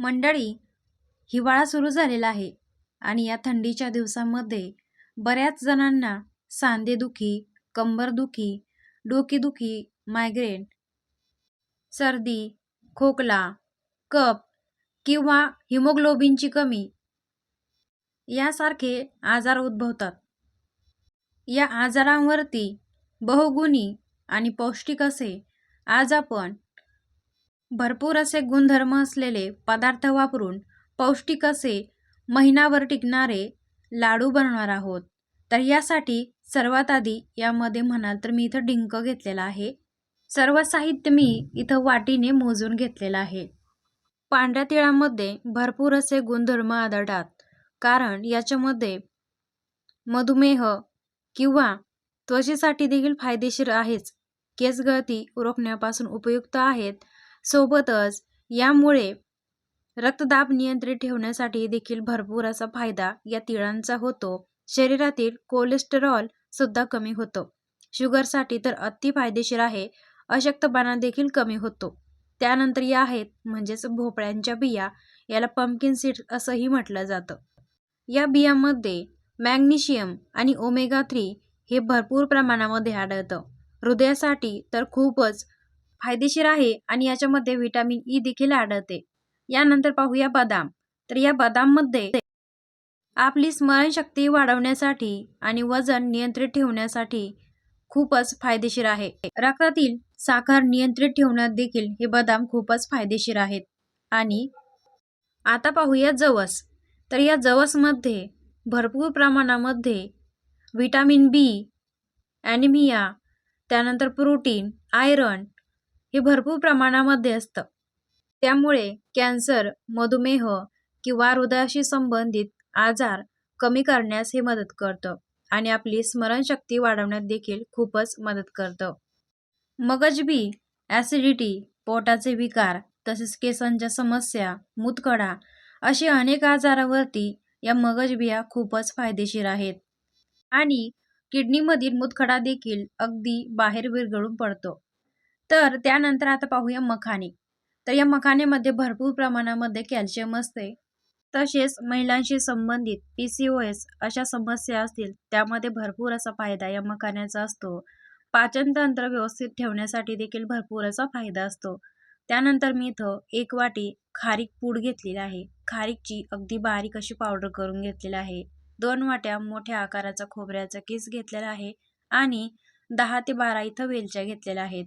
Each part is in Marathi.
मंडळी हिवाळा सुरू झालेला आहे आणि या थंडीच्या दिवसामध्ये बऱ्याच जणांना सांधेदुखी कंबरदुखी डोकेदुखी मायग्रेन सर्दी खोकला कप किंवा हिमोग्लोबिनची कमी यासारखे आजार उद्भवतात. या आजारांवरती बहुगुणी आणि पौष्टिक असे आज आपण भरपूर असे गुणधर्म असलेले पदार्थ वापरून पौष्टिक असे महिनाभर टिकणारे लाडू बनवणार आहोत. तर यासाठी सर्वात आधी यामध्ये म्हणाल तर मी इथं डिंक घेतलेला आहे. सर्व साहित्य मी इथं वाटीने मोजून घेतलेलं आहे. पांढऱ्या तिळामध्ये भरपूर असे गुणधर्म आढळतात कारण याच्यामध्ये मधुमेह किंवा त्वचेसाठी देखील फायदेशीर आहेच. केस गळती रोखण्यापासून उपयुक्त आहेत. सोबतच यामुळे रक्तदाब नियंत्रित ठेवण्यासाठी देखील भरपूर असा फायदा या तिळांचा होतो. शरीरातील कोलेस्टेरॉल सुद्धा कमी होतो. शुगरसाठी तर अति फायदेशीर आहे. अशक्तपणा देखील कमी होतो. त्यानंतर या आहेत म्हणजेच भोपळ्यांच्या बिया. याला पंपकिन सीड असंही म्हटलं जातं. या बियामध्ये मॅग्नेशियम आणि ओमेगा थ्री हे भरपूर प्रमाणामध्ये आढळतं. हृदयासाठी तर खूपच फायदेशीर आहे आणि याच्यामध्ये व्हिटॅमिन ई देखील आढळते. यानंतर पाहूया बदाम. तर या बदाममध्ये आपली स्मरणशक्ती वाढवण्यासाठी आणि वजन नियंत्रित ठेवण्यासाठी खूपच फायदेशीर आहे. रक्तातील साखर नियंत्रित ठेवण्यात देखील हे बदाम खूपच फायदेशीर आहेत. आणि आता पाहूया जवस. तर या जवसमध्ये भरपूर प्रमाणामध्ये व्हिटॅमिन बी ॲनिमिया त्यानंतर प्रोटीन आयरन हे भरपूर प्रमाणामध्ये असतं. त्यामुळे कॅन्सर मधुमेह किंवा हृदयाशी संबंधित आजार कमी करण्यास हे मदत करतं आणि आपली स्मरणशक्ती वाढवण्यात देखील खूपच मदत करतं. मगजबी ॲसिडिटी पोटाचे विकार तसेच केसांच्या समस्या मुतखडा असे अनेक आजारावरती या मगजबिया खूपच फायदेशीर आहेत. आणि किडनीमधील मुतखडा देखील अगदी बाहेर विरघळून पडतो. तर त्यानंतर आता पाहूया मखाने. तर या मखानेमध्ये भरपूर प्रमाणामध्ये कॅल्शियम असते. तसेच महिलांशी संबंधित पी सी ओ एस अशा समस्या असतील त्यामध्ये भरपूर असा फायदा या मखाण्याचा असतो. पाचनतंत्र व्यवस्थित ठेवण्यासाठी देखील भरपूर असा फायदा असतो. त्यानंतर मी इथं एक वाटी खारीक पूड घेतलेली आहे. खारीकची अगदी बारीक अशी पावडर करून घेतलेली आहे. दोन वाट्या मोठ्या आकाराचा खोबऱ्याचा किस घेतलेला आहे आणि दहा ते बारा इथं वेलच्या घेतलेल्या आहेत.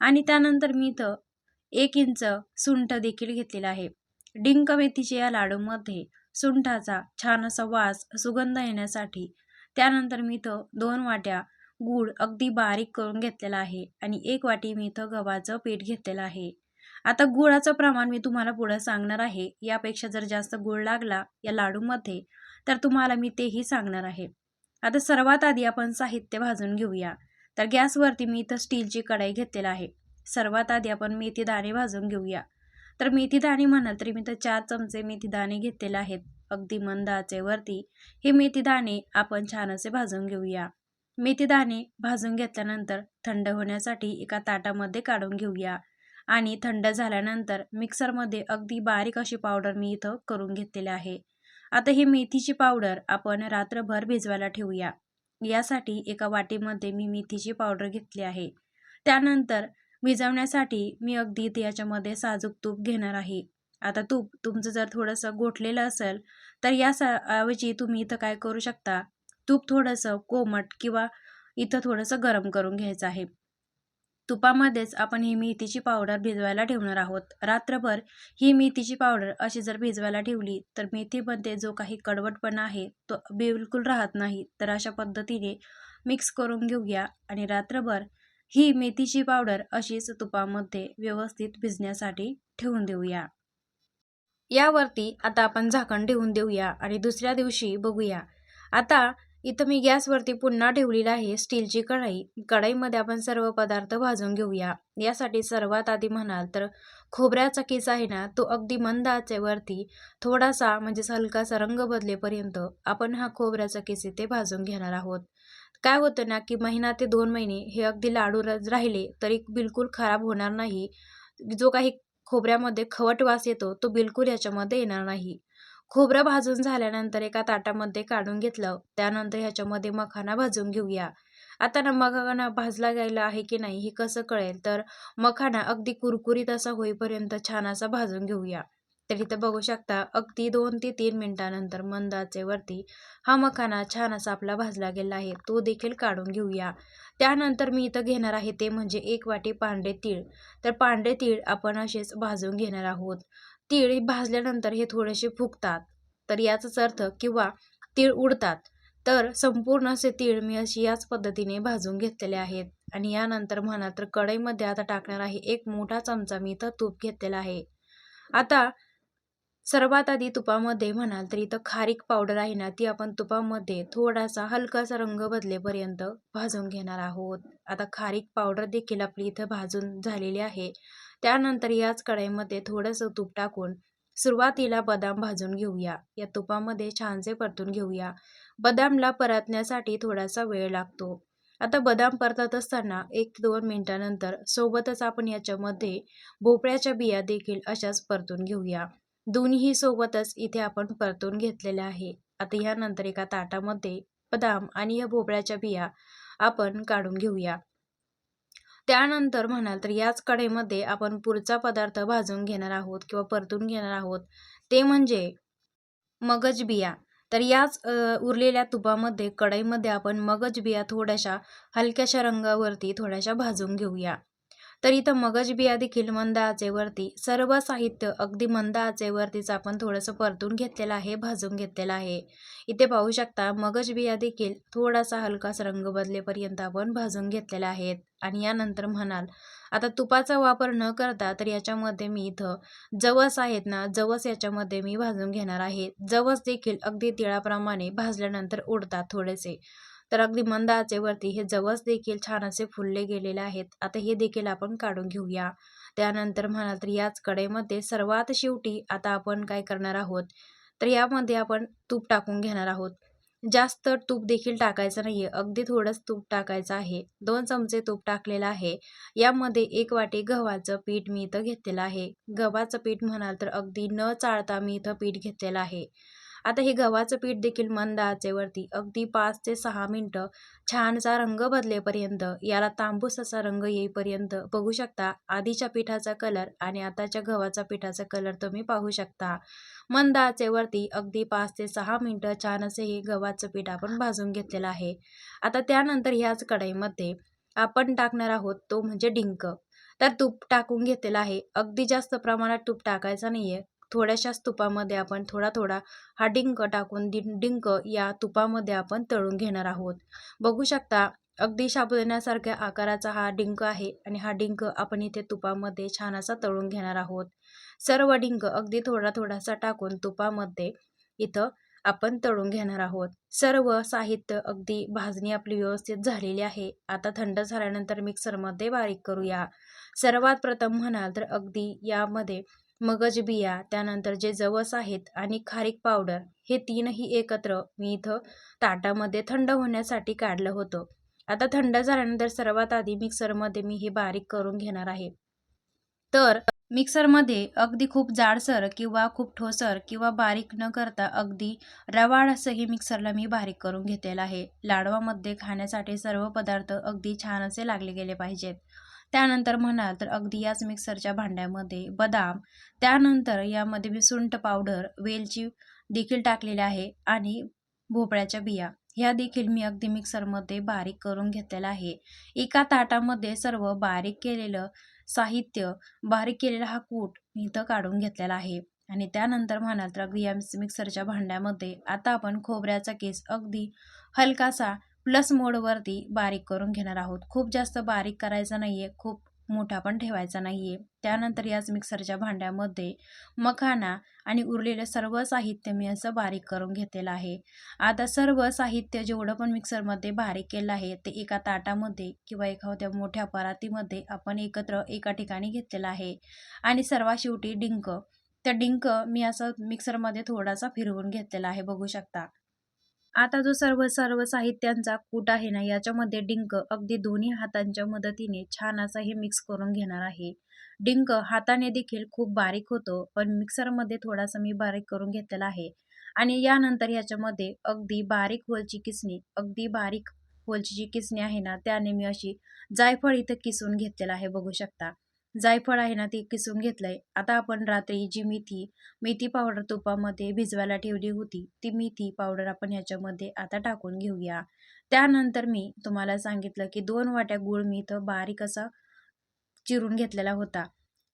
आणि त्यानंतर मी इथं एक इंच सुंठ देखील घेतलेला आहे. डिंक मेथीच्या या लाडूमध्ये सुंठाचा छान असा वास सुगंध येण्यासाठी त्यानंतर मी इथं दोन वाट्या गूळ अगदी बारीक करून घेतलेला आहे आणि एक वाटी मी इथं गव्हाचं पीठ घेतलेलं आहे. आता गुळाचं प्रमाण मी तुम्हाला पुढं सांगणार आहे. यापेक्षा जर जास्त गुळ लागला या लाडूमध्ये तर तुम्हाला मी तेही सांगणार आहे. आता सर्वात आधी आपण साहित्य भाजून घेऊया. तर गॅसवरती मी इथं स्टीलची कढाई घेतलेला आहे. सर्वात आधी आपण मेथी दाणे भाजून घेऊया. तर मेथी दाणे म्हणाल तरी मी तर चार चमचे मेथी दाणे घेतलेले आहेत. अगदी मंद आचेवरती हे मेथी दाणे आपण छान असे भाजून घेऊया. मेथी दाणे भाजून घेतल्यानंतर थंड होण्यासाठी एका ताटामध्ये काढून घेऊया. आणि थंड झाल्यानंतर मिक्सरमध्ये अगदी बारीक अशी पावडर मी इथं करून घेतलेली आहे. आता ही मेथीची पावडर आपण रात्रभर भिजवायला ठेवूया. यासाठी एका वाटीमध्ये मी मेथीची पावडर घेतली आहे. त्यानंतर भिजवण्यासाठी मी अगदी याच्यामध्ये साजूक तूप घेणार आहे. आता तूप तुमचं जर थोडंसं गोठलेलं असेल तर या ऐवजी तुम्ही इथं काय करू शकता? तूप थोडंसं कोमट किंवा इथं थोडंसं गरम करून घ्यायचं आहे. तुपामध्येच आपण ही मेथीची पावडर भिजवायला ठेवणार आहोत. रात्रभर ही मेथीची पावडर अशी जर भिजवायला ठेवली तर मेथीमध्ये जो काही कडवटपणा आहे तो बिलकुल राहत नाही. तर अशा पद्धतीने मिक्स करून घेऊया आणि रात्रभर ही मेथीची पावडर अशीच तुपामध्ये व्यवस्थित भिजण्यासाठी ठेवून देऊया. यावरती आता आपण झाकण ठेवून देऊया आणि दुसऱ्या दिवशी बघूया. आता इथं मी गॅसवरती पुन्हा ठेवलेली आहे. स्टीलची कढाई. कढाईमध्ये आपण सर्व पदार्थ भाजून घेऊया. यासाठी सर्वात आधी म्हणाल तर खोबऱ्याचा केस आहे ना तो अगदी मंद आचेवरती थोडासा म्हणजेच हलकासा रंग बदलेपर्यंत आपण हा खोबऱ्याचा केस इथे भाजून घेणार आहोत. काय होतं ना की महिना ते दोन महिने हे अगदी लाडू राहिले तरी बिलकुल खराब होणार नाही. जो काही खोबऱ्यामध्ये खवट वास येतो तो बिलकुल याच्यामध्ये येणार नाही. खोबरं भाजून झाल्यानंतर एका ताटामध्ये काढून घेतलं. त्यानंतर ह्याच्यामध्ये मखाना भाजून घेऊया. आता ना मखाना भाजला गेला आहे की नाही हे कसं कळेल? तर मखाना अगदी कुरकुरीत असा होईपर्यंत छान असा भाजून घेऊया. तर इथं बघू शकता अगदी दोन ते तीन मिनिटानंतर मंदाचेवरती हा मखाना छान असा आपला भाजला गेला आहे. तो देखील काढून घेऊया. त्यानंतर मी इथं घेणार आहे ते म्हणजे एक वाटी पांढरे तीळ. तर पांढरे तीळ आपण असेच भाजून घेणार आहोत. तीळ भाजल्यानंतर हे थोडेसे फुगतात. तर याचाच अर्थ किंवा तीळ उडतात. तर संपूर्ण असे तीळ मी अशी याच पद्धतीने भाजून घेतलेले आहेत. आणि यानंतर म्हणा तर कढईमध्ये आता टाकणार आहे एक मोठा चमचा मी इथं तूप घेतलेला आहे. आता सर्वात आधी तुपामध्ये म्हणाल तर इथं खारीक पावडर आहे ना ती आपण तुपामध्ये थोडासा हलकासा रंग बदलेपर्यंत भाजून घेणार आहोत. आता खारीक पावडर देखील आपली इथं भाजून झालेली आहे. त्यानंतर याच कढईमध्ये थोडंसं तूप टाकून सुरुवातीला बदाम भाजून घेऊया. या तुपामध्ये छानसे परतून घेऊया. बदामला परतण्यासाठी थोडासा वेळ लागतो. आता बदाम परतत असताना एक दोन मिनिटानंतर सोबतच आपण याच्यामध्ये भोपळ्याच्या बिया देखील अशाच परतून घेऊया. दोन्ही सोबतच इथे आपण परतून घेतलेल्या आहे. आता ह्यानंतर एका ताटामध्ये बदाम आणि या भोपळ्याच्या बिया आपण काढून घेऊया. त्यानंतर म्हणाल तर याच कढईमध्ये आपण पुढचा पदार्थ भाजून घेणार आहोत किंवा परतून घेणार आहोत. ते म्हणजे मगज बिया. तर याच उरलेल्या तुपामध्ये कढईमध्ये आपण मगज बिया थोड्याशा हलक्याशा रंगावरती थोड्याशा भाजून घेऊया. तर इथं मगज बिया देखील मंद आचेवरती सर्व साहित्य अगदी मंद आचेवरतीच आपण थोडंसं परतून घेतलेलं आहे भाजून घेतलेलं आहे. इथे पाहू शकता मगज बिया देखील थोडासा हलकास रंग बदलेपर्यंत आपण भाजून घेतलेल्या आहेत. आणि यानंतर म्हणाल आता तुपाचा वापर न करता तर याच्यामध्ये मी इथं जवस आहेत ना जवस याच्यामध्ये मी भाजून घेणार आहे. जवस देखील अगदी तिळाप्रमाणे भाजल्यानंतर उडतात थोडेसे. तर अगदी मंद आचेवरती हे जवस देखील छान असे फुलले गेलेले आहेत. आता हे देखील आपण काढून घेऊया. त्यानंतर म्हणाल तर याच कडेमध्ये सर्वात शेवटी आता आपण काय करणार आहोत? तर यामध्ये आपण तूप टाकून घेणार आहोत. जास्त तूप देखील टाकायचं नाहीये. अगदी थोडंच तूप टाकायचं आहे. दोन चमचे तूप टाकलेलं आहे. यामध्ये एक वाटी गव्हाचं पीठ मी इथं घेतलेलं आहे. गव्हाचं पीठ म्हणाल तर अगदी न चाळता मी इथं पीठ घेतलेलं आहे. आता हे गव्हाचं पीठ देखील मंद आचेवरती अगदी पाच ते सहा मिनटं छानसा रंग बदलेपर्यंत याला तांबूस असा रंग येईपर्यंत बघू शकता. आधीच्या पिठाचा कलर आणि आताच्या गव्हाचा पिठाचा कलर तुम्ही पाहू शकता. मंद आचेवरती अगदी पाच ते सहा मिनटं छान असे हे गव्हाचं पीठ आपण भाजून घेतलेलं आहे. आता त्यानंतर ह्याच कढईमध्ये आपण टाकणार आहोत तो म्हणजे डिंक. तर तूप टाकून घेतलेलं आहे. अगदी जास्त प्रमाणात तूप टाकायचं आहे थोड्याशाच तुपामध्ये आपण थोडा थोडा हा डिंक टाकून डिंक या तुपामध्ये आपण तळून घेणार आहोत. बघू शकता अगदी साबुदाण्यासारख्या आकाराचा हा डिंक आहे आणि हा डिंक आपण इथे तुपामध्ये छान असा तळून घेणार आहोत. सर्व डिंक अगदी थोडा थोडासा टाकून तुपामध्ये इथं आपण तळून घेणार आहोत. सर्व साहित्य अगदी भाजणी आपली व्यवस्थित झालेली आहे. आता थंड झाल्यानंतर मिक्सरमध्ये बारीक करूया. सर्वात प्रथम म्हणाल तर अगदी यामध्ये मगज बिया त्यानंतर जे जवस आहेत आणि खारीक पावडर हे तीनही एकत्र मी इथं ताटामध्ये थंड होण्यासाठी काढलं होतं. आता थंड झाल्यानंतर सर्वात आधी मिक्सरमध्ये मी हे बारीक करून घेणार आहे. तर मिक्सरमध्ये अगदी खूप जाडसर किंवा खूप ठोसर किंवा बारीक न करता अगदी रवाळ असं हे मिक्सरला मी बारीक करून घेतलेलं आहे. लाडवामध्ये खाण्यासाठी सर्व पदार्थ अगदी छान असे लागले गेले पाहिजेत. त्यानंतर म्हणाल तर अगदी याच मिक्सरच्या भांड्यामध्ये बदाम त्यानंतर यामध्ये मी सुंठ पावडर वेलची देखील टाकलेली आहे आणि भोपळ्याच्या बिया. ह्या देखील मी अगदी मिक्सरमध्ये बारीक करून घेतलेला आहे. एका ताटामध्ये सर्व बारीक केलेलं साहित्य बारीक केलेला हा कूट मी इथं काढून घेतलेला आहे. आणि त्यानंतर म्हणाल तर अगदी या मिक्सरच्या भांड्यामध्ये आता आपण खोबऱ्याचा केस अगदी हलकासा प्लस मोडवरती बारीक करून घेणार आहोत. खूप जास्त बारीक करायचा नाही आहे खूप मोठा पण ठेवायचा नाही आहे त्यानंतर याच मिक्सरच्या भांड्यामध्ये मखाना आणि उरलेलं सर्व साहित्य मी असं बारीक करून घेतलेलं आहे. आता सर्व साहित्य जेवढं पण मिक्सरमध्ये बारीक केलं आहे ते एका ताटामध्ये किंवा एखाद्या मोठ्या परातीमध्ये आपण एकत्र एका ठिकाणी घेतलेलं आहे. आणि सर्वात शेवटी डिंक. त्या डिंक मी असं मिक्सरमध्ये थोडासा फिरवून घेतलेला आहे बघू शकता. आता जो सर्व सर्व साहित्यांचा कूट आहे ना याच्यामध्ये डिंक अगदी दोन्ही हातांच्या मदतीने छान असा हे मिक्स करून घेणार आहे. डिंक हाताने देखील खूप बारीक होतो पण मिक्सरमध्ये थोडासा मी बारीक करून घेतलेला आहे. आणि यानंतर याच्यामध्ये अगदी बारीक होलची किसणी अगदी बारीक होलची जी किसणी आहे ना त्याने मी अशी जायफळ इथं किसून घेतलेलं आहे बघू शकता. जायफळ आहे ना ती किसून घेतलंय. आता आपण रात्री जी मेथी मेथी पावडर तुपामध्ये भिजवायला ठेवली होती ती मेथी पावडर आपण ह्याच्यामध्ये आता टाकून घेऊया. त्यानंतर मी तुम्हाला सांगितलं की दोन वाट्या गूळ मी इथं बारीक असा चिरून घेतलेला होता.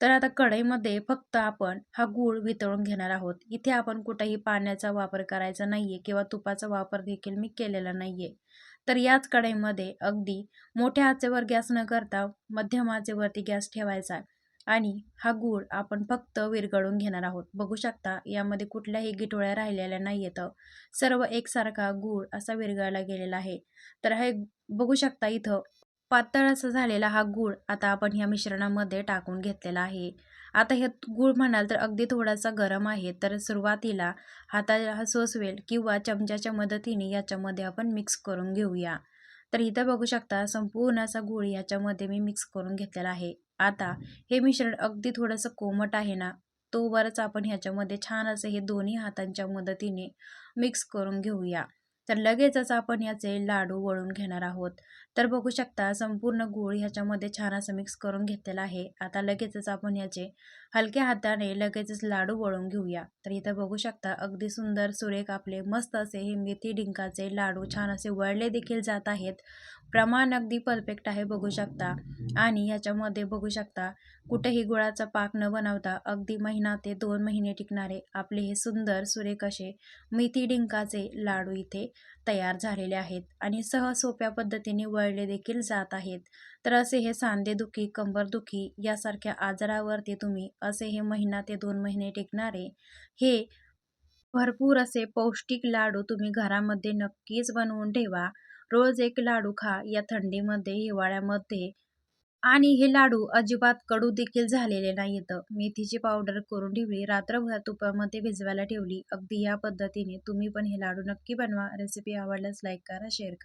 तर आता कढईमध्ये फक्त आपण हा गूळ वितळून घेणार आहोत. इथे आपण कुठेही पाण्याचा वापर करायचा नाहीये किंवा तुपाचा वापर देखील मी केलेला नाहीये. तर याच कढईमध्ये अगदी मोठ्या आचेवर गॅस न करता मध्यम आचेवरती गॅस ठेवायचा आणि हा गूळ आपण फक्त विरघळून घेणार आहोत. बघू शकता यामध्ये कुठल्याही गिटोळ्या राहिलेल्या नाही येतं सर्व एकसारखा गूळ असा विरघळला गेलेला आहे. तर हे बघू शकता इथं पातळ असा झालेला हा गूळ आता आपण ह्या मिश्रणामध्ये टाकून घेतलेला आहे. आता हे गूळ म्हणाल तर अगदी थोडासा गरम आहे तर सुरुवातीला हाताला सोसवेल किंवा चमच्याच्या मदतीने याच्यामध्ये आपण मिक्स करून घेऊया. तर इथं बघू शकता संपूर्ण असा गूळ याच्यामध्ये मी मिक्स करून घेतलेला आहे. आता हे मिश्रण अगदी थोडंसं कोमट आहे ना तोवरच आपण ह्याच्यामध्ये छान असं हे दोन्ही हातांच्या मदतीने मिक्स करून घेऊया. तर लगेचच आपण याचे लाडू वळून घेणार आहोत. तर बघू शकता संपूर्ण गूळ ह्याच्यामध्ये छान असं मिक्स करून घेतलेला आहे. आता लगेचच आपण ह्याचे हलक्या हाताने लगेचच लाडू वळून घेऊया. तर इथं बघू शकता अगदी सुंदर सुरेख आपले मस्त असे हे मेथी डिंकाचे लाडू छान असे वळले देखील जात आहेत. प्रमाण अगदी परफेक्ट आहे बघू शकता. आणि ह्याच्यामध्ये बघू शकता कुठेही गुळाचा पाक न बनवता अगदी महिना ते दोन महिने टिकणारे आपले हे सुंदर सुरेख असे मेथी डिंकाचे लाडू इथे तयार झालेले आहेत आणि सहज सोप्या पद्धतीने वळले देखील जात आहेत. तर असे हे सांधेदुखी कंबरदुखी यासारख्या आजारावरती तुम्ही असे हे महिना ते दोन महिने टिकणारे हे भरपूर असे पौष्टिक लाडू तुम्ही घरामध्ये नक्कीच बनवून ठेवा. रोज एक लाडू खा या थंडीमध्ये हिवाळ्यामध्ये आणि हे लाडू अजिबात कडू देखील झालेले नाहीत. मेथीची पावडर करून ठेवली रात्रभर तुपामध्ये भिजवायला ठेवली. अगदी या पद्धतीने तुम्ही पण हे लाडू नक्की बनवा. रेसिपी आवडल्यास लाईक करा शेअर करा.